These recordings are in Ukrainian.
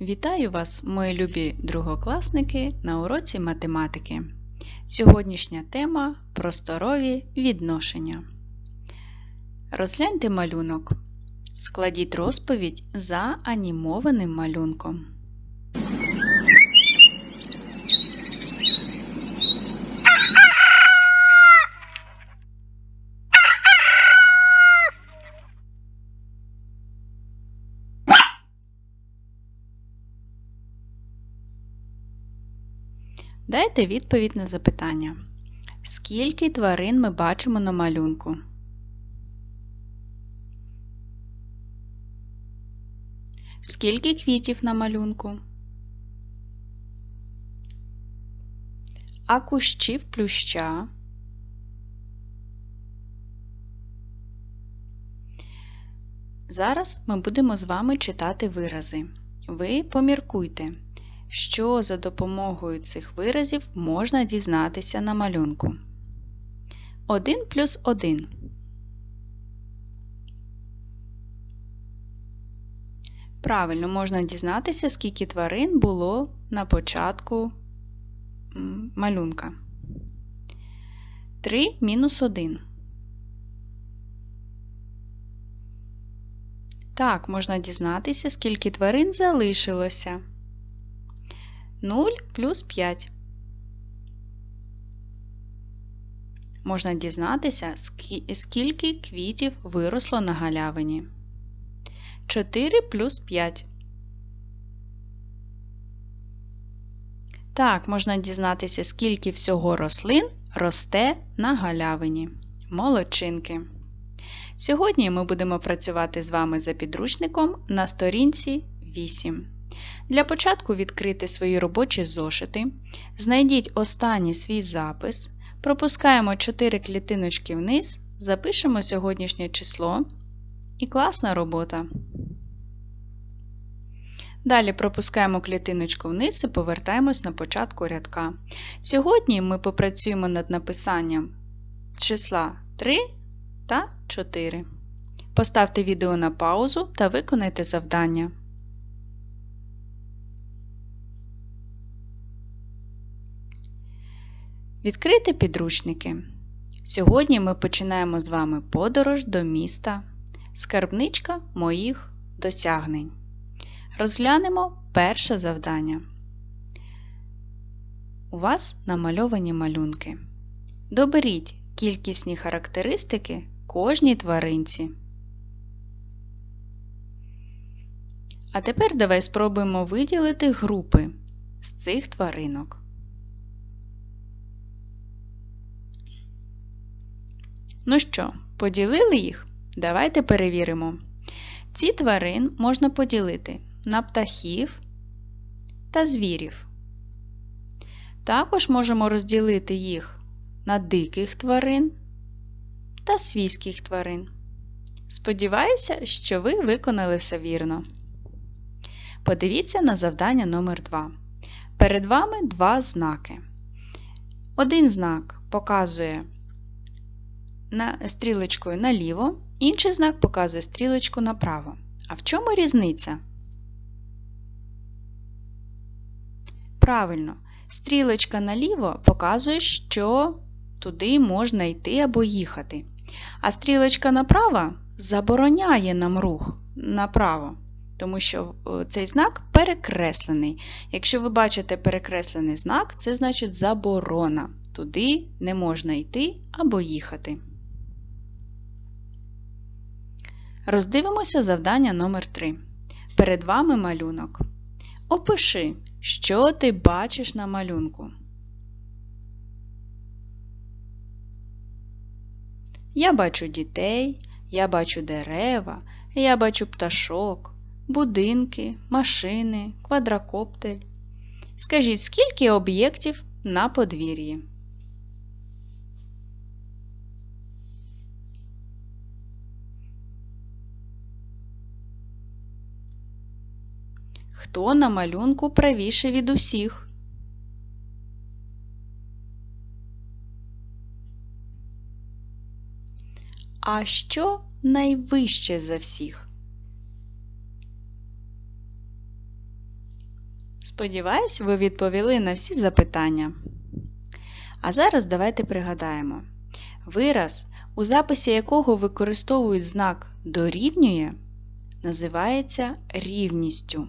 Вітаю вас, мої любі другокласники, на уроці математики. Сьогоднішня тема просторові відношення. Розгляньте малюнок. Складіть розповідь за анімованим малюнком. Дайте відповідь на запитання. Скільки тварин ми бачимо на малюнку? Скільки квітів на малюнку? А кущів плюща? Зараз ми будемо з вами читати вирази. Ви поміркуйте, що за допомогою цих виразів можна дізнатися на малюнку. 1 плюс 1. Правильно можна дізнатися, скільки тварин було на початку малюнка. 3 мінус 1. Так, можна дізнатися, скільки тварин залишилося. 0 плюс 5. Можна дізнатися, скільки квітів виросло на галявині. 4 плюс 5. Так, можна дізнатися, скільки всього рослин росте на галявині. Молодчинки. Сьогодні ми будемо працювати з вами за підручником на сторінці 8. Для початку відкрити свої робочі зошити. Знайдіть останній свій запис. Пропускаємо 4 клітиночки вниз, запишемо сьогоднішнє число. І класна робота. Далі пропускаємо клітиночку вниз і повертаємось на початку рядка. Сьогодні ми попрацюємо над написанням числа 3 та 4. Поставте відео на паузу та виконайте завдання. Відкрити підручники. Сьогодні ми починаємо з вами подорож до міста, скарбничка моїх досягнень. Розглянемо перше завдання. У вас намальовані малюнки. Доберіть кількісні характеристики кожній тваринці. А тепер давай спробуємо виділити групи з цих тваринок. Ну що, поділили їх? Давайте перевіримо. Ці тварин можна поділити на птахів та звірів. Також можемо розділити їх на диких тварин та свійських тварин. Сподіваюся, що ви виконали все вірно. Подивіться на завдання номер 2 Перед вами два знаки. Один знак показує на стрілочкою наліво, інший знак показує стрілочку направо. А в чому різниця? Правильно, стрілочка наліво показує, що туди можна йти або їхати. А стрілочка направо забороняє нам рух направо, тому що е, цей знак перекреслений. Якщо ви бачите перекреслений знак, це значить заборона. Туди не можна йти або їхати. Роздивимося завдання номер 3 Перед вами малюнок. Опиши, що ти бачиш на малюнку. Я бачу дітей, я бачу дерева, я бачу пташок, будинки, машини, квадрокоптер. Скажіть, скільки об'єктів на подвір'ї? Хто на малюнку правіше від усіх? А що найвище за всіх? Сподіваюсь, ви відповіли на всі запитання. А зараз давайте пригадаємо. Вираз, у записі якого використовують знак дорівнює, називається рівністю.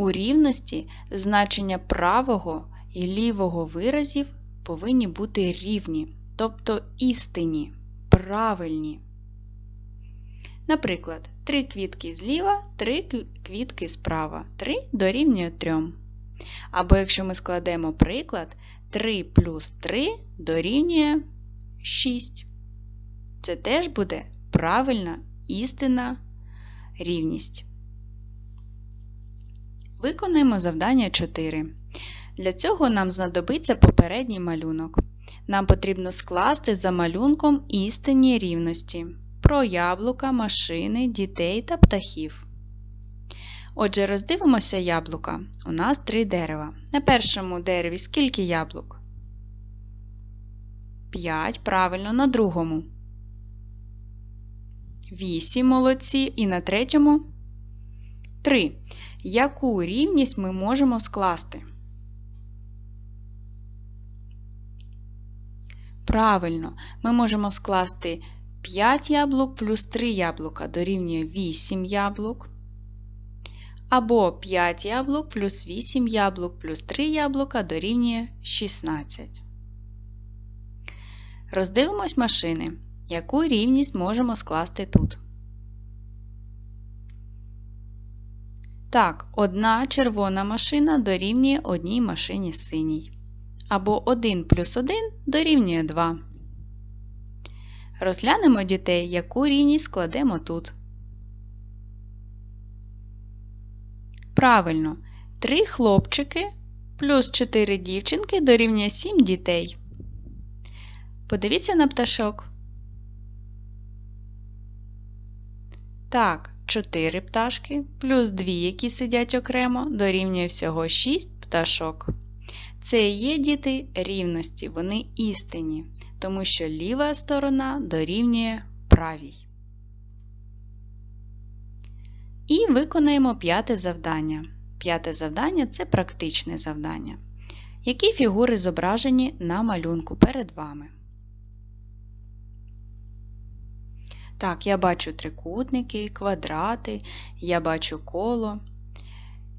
У рівності значення правого і лівого виразів повинні бути рівні, тобто істинні, правильні. Наприклад, три квітки зліва, три квітки справа. 3 дорівнює 3. Або якщо ми складемо приклад, 3 плюс 3 дорівнює 6. Це теж буде правильна істинна рівність. Виконуємо завдання 4. Для цього нам знадобиться попередній малюнок. Нам потрібно скласти за малюнком істинні рівності про яблука, машини, дітей та птахів. Отже, роздивимося яблука. У нас три дерева. На першому дереві скільки яблук? 5. Правильно, на другому. 8 молодці. І на третьому 3. Яку рівність ми можемо скласти? Правильно, ми можемо скласти 5 яблук плюс 3 яблука дорівнює 8 яблук. Або 5 яблук плюс 8 яблук плюс 3 яблука дорівнює 16. Роздивимось машини. Яку рівність можемо скласти тут? Так, одна червона машина дорівнює одній машині синій. Або 1 плюс 1 дорівнює 2. Розглянемо дітей, яку рівність складемо тут. Правильно, 3 хлопчики плюс 4 дівчинки дорівнює 7 дітей. Подивіться на пташок. Так, 4 пташки плюс 2, які сидять окремо, дорівнює всього 6 пташок. Це і є діти рівності, вони істинні, тому що ліва сторона дорівнює правій. І виконаємо п'яте завдання. П'яте завдання це практичне завдання. Які фігури зображені на малюнку перед вами? Так, я бачу трикутники, квадрати, я бачу коло.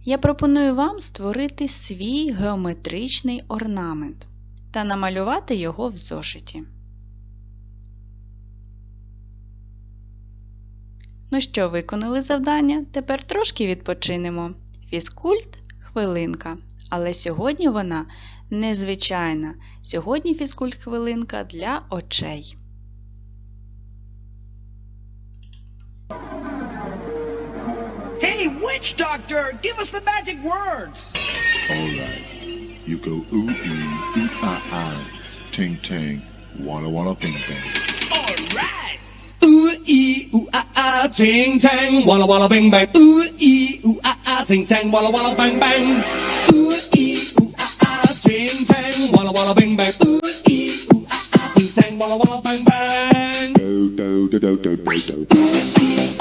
Я пропоную вам створити свій геометричний орнамент та намалювати його в зошиті. Ну що, виконали завдання? Тепер трошки відпочинемо. Фізкульт хвилинка. Але сьогодні вона незвичайна. Сьогодні фізкульт хвилинка для очей. Witch doctor, give us the magic words. Alright. You go ooh ee, ooh ah ah, ting ting, walla walla bing bang. All right. Ooh ee ooh ah ah ting tang walla walla bing bang. Ooh ee ooh ah ah ting tang walla walla bang bang. Ooh ee ooh ah ah ting tang walla walla bing bang. Ooh ee ooh ah ah ting tang walla walla bang bang. Do do do do do do do.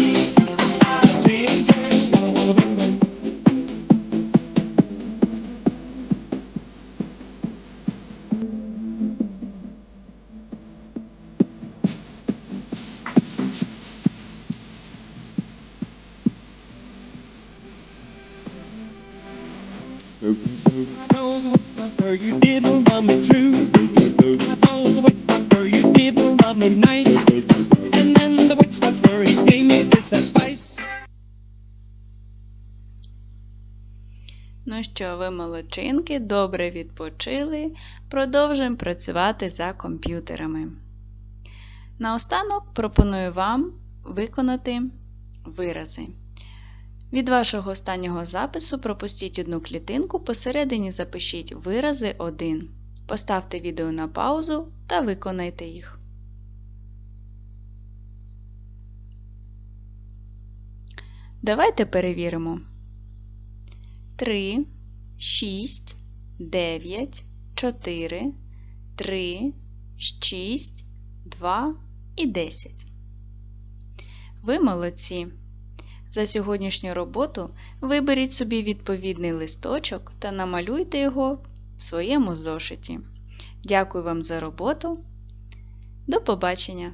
Ну що, ви молодчинки, добре відпочили. Продовжуємо працювати за комп'ютерами. Наостанок пропоную вам виконати вирази. Від вашого останнього запису пропустіть одну клітинку, посередині запишіть вирази 1. Поставте відео на паузу та виконайте їх. Давайте перевіримо. 3, 6, 9, 4, 3, 6, 2 і 10. Ви молодці! За сьогоднішню роботу виберіть собі відповідний листочок та намалюйте його в своєму зошиті. Дякую вам за роботу. До побачення!